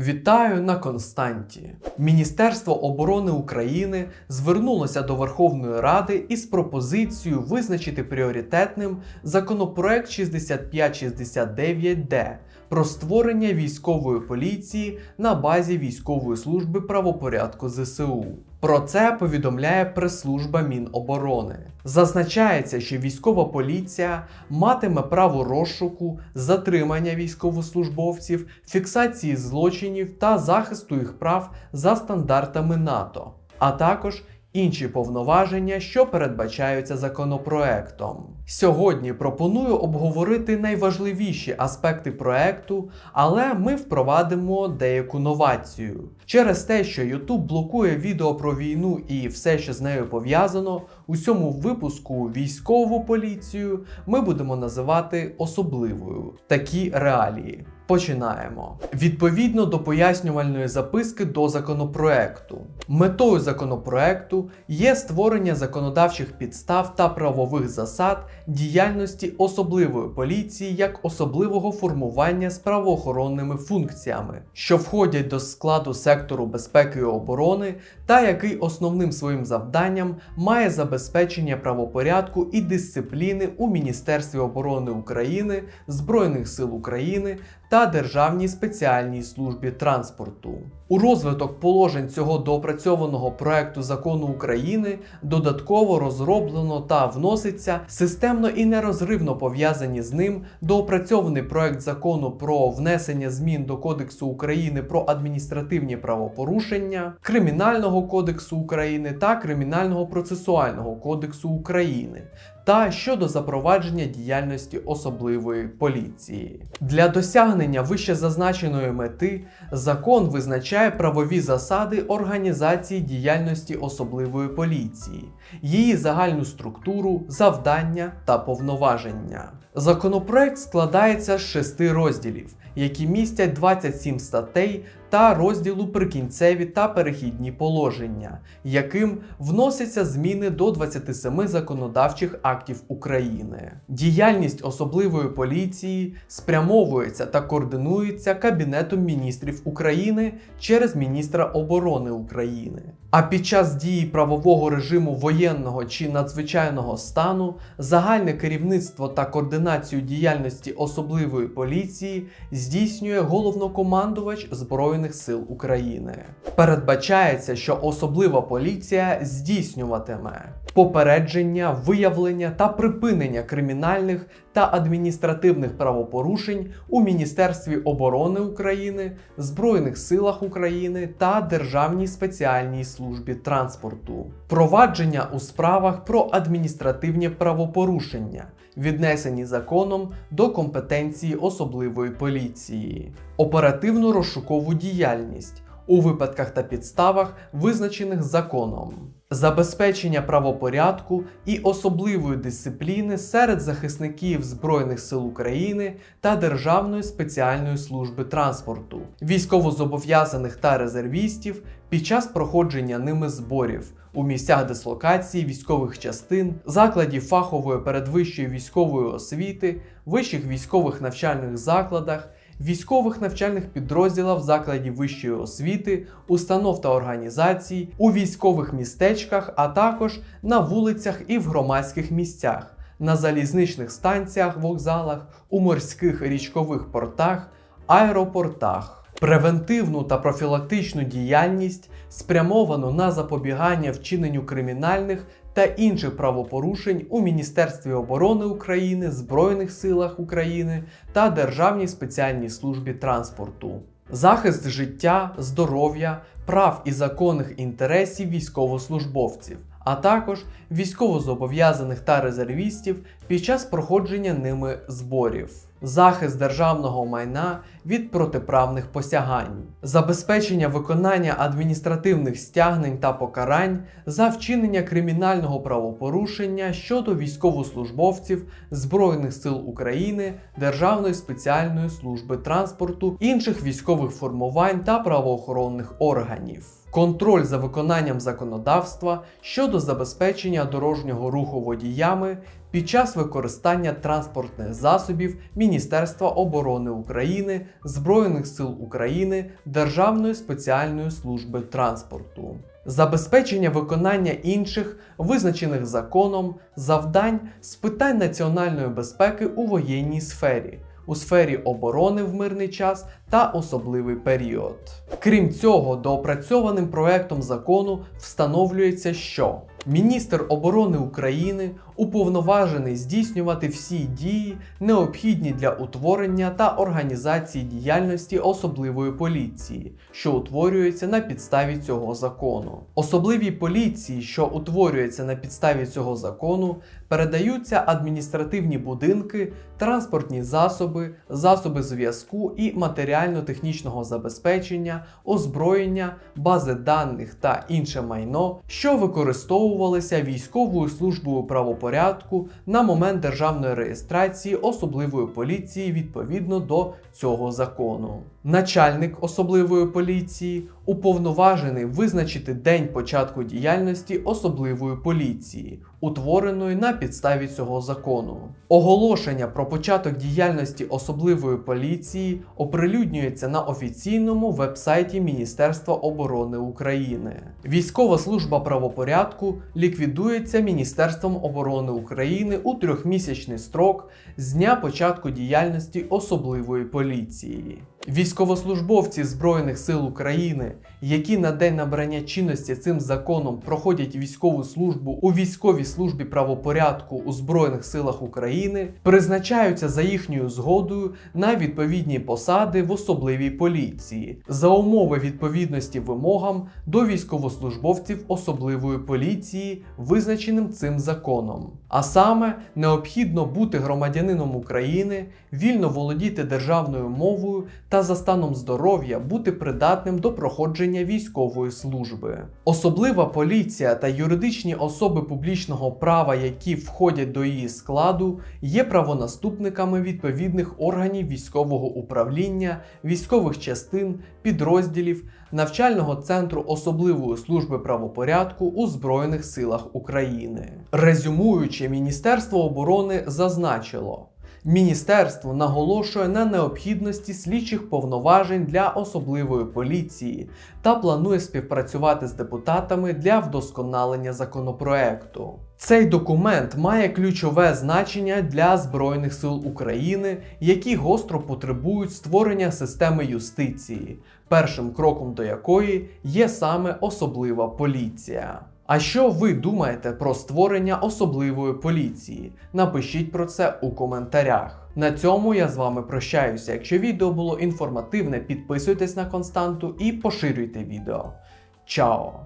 Вітаю на Константі. Міністерство оборони України звернулося до Верховної Ради із пропозицією визначити пріоритетним законопроект 6569Д про створення військової поліції на базі військової служби правопорядку ЗСУ. Про це повідомляє прес-служба Міноборони. Зазначається, що військова поліція матиме право розшуку, затримання військовослужбовців, фіксації злочинів та захисту їх прав за стандартами НАТО, а також інші повноваження, що передбачаються законопроектом. Сьогодні пропоную обговорити найважливіші аспекти проекту, але ми впровадимо деяку новацію. Через те, що YouTube блокує відео про війну і все, що з нею пов'язано, у цьому випуску військову поліцію ми будемо називати особливою. Такі реалії. Починаємо. Відповідно до пояснювальної записки до законопроекту. Метою законопроекту є створення законодавчих підстав та правових засад діяльності особливої поліції як особливого формування з правоохоронними функціями, що входять до складу сектору безпеки і оборони, та який основним своїм завданням має забезпечення правопорядку і дисципліни у Міністерстві оборони України, Збройних сил України та Державній спеціальній службі транспорту. У розвиток положень цього доопрацьованого проекту закону України додатково розроблено та вноситься системно і нерозривно пов'язані з ним доопрацьований проект закону про внесення змін до Кодексу України про адміністративні правопорушення, Кримінального кодексу України та Кримінального процесуального кодексу України та щодо запровадження діяльності особливої поліції. Для досягнення вище зазначеної мети закон визначає правові засади організації діяльності особливої поліції, її загальну структуру, завдання та повноваження. Законопроект складається з шести розділів, які містять 27 статей та розділу прикінцеві та перехідні положення, яким вносяться зміни до 27 законодавчих актів України. Діяльність особливої поліції спрямовується та координується Кабінетом міністрів України через міністра оборони України. А під час дії правового режиму воєнного чи надзвичайного стану загальне керівництво та координацію діяльності особливої поліції здійснює головнокомандувач збройних сил України. Передбачається, що особлива поліція здійснюватиме попередження, виявлення та припинення кримінальних та адміністративних правопорушень у Міністерстві оборони України, Збройних силах України та Державній спеціальній службі транспорту, провадження у справах про адміністративні правопорушення, віднесені законом до компетенції особливої поліції, оперативну розшукову діяльність у випадках та підставах, визначених законом, забезпечення правопорядку і особливої дисципліни серед захисників Збройних сил України та Державної спеціальної служби транспорту, військовозобов'язаних та резервістів під час проходження ними зборів. У місцях дислокації військових частин, закладів фахової передвищої військової освіти, вищих військових навчальних закладах, військових навчальних підрозділів закладів вищої освіти, установ та організацій, у військових містечках, а також на вулицях і в громадських місцях, на залізничних станціях, вокзалах, у морських річкових портах, аеропортах. Превентивну та профілактичну діяльність спрямовану на запобігання вчиненню кримінальних та інших правопорушень у Міністерстві оборони України, Збройних силах України та Державній спеціальній службі транспорту. Захист життя, здоров'я, прав і законних інтересів військовослужбовців, а також військовозобов'язаних та резервістів під час проходження ними зборів. Захист державного майна від протиправних посягань, забезпечення виконання адміністративних стягнень та покарань за вчинення кримінального правопорушення щодо військовослужбовців Збройних сил України, Державної спеціальної служби транспорту, інших військових формувань та правоохоронних органів. Контроль за виконанням законодавства щодо забезпечення дорожнього руху водіями під час використання транспортних засобів Міністерства оборони України, Збройних сил України, Державної спеціальної служби транспорту. Забезпечення виконання інших, визначених законом, завдань з питань національної безпеки у воєнній сфері, у сфері оборони в мирний час та особливий період. Крім цього, доопрацьованим проектом закону встановлюється, що міністр оборони України уповноважений здійснювати всі дії, необхідні для утворення та організації діяльності особливої поліції, що утворюється на підставі цього закону. Особливій поліції, що утворюється на підставі цього закону, передаються адміністративні будинки, транспортні засоби, засоби зв'язку і матеріально-технічного забезпечення, озброєння, бази даних та інше майно, що використовувалися військовою службою правопорядку на момент державної реєстрації особливої поліції відповідно до цього закону. Начальник особливої поліції уповноважений визначити день початку діяльності особливої поліції, утвореної на підставі цього закону. Оголошення про початок діяльності особливої поліції оприлюднюється на офіційному вебсайті Міністерства оборони України. Військова служба правопорядку ліквідується Міністерством оборони України у трьохмісячний строк з дня початку діяльності особливої поліції. Військовослужбовці Збройних сил України, які на день набрання чинності цим законом проходять військову службу у військовій службі правопорядку у Збройних силах України, призначаються за їхньою згодою на відповідні посади в особливій поліції за умови відповідності вимогам до військовослужбовців особливої поліції, визначеним цим законом. А саме необхідно бути громадянином України, вільно володіти державною мовою та за станом здоров'я бути придатним до проходження військової служби. Особлива поліція та юридичні особи публічного права, які входять до її складу, є правонаступниками відповідних органів військового управління, військових частин, підрозділів, навчального центру особливої служби правопорядку у Збройних силах України. Резюмуючи, Міністерство оборони зазначило. Міністерство наголошує на необхідності слідчих повноважень для особливої поліції та планує співпрацювати з депутатами для вдосконалення законопроекту. Цей документ має ключове значення для Збройних сил України, які гостро потребують створення системи юстиції, першим кроком до якої є саме особлива поліція. А що ви думаєте про створення особливої поліції? Напишіть про це у коментарях. На цьому я з вами прощаюся. Якщо відео було інформативне, підписуйтесь на константу і поширюйте відео. Чао!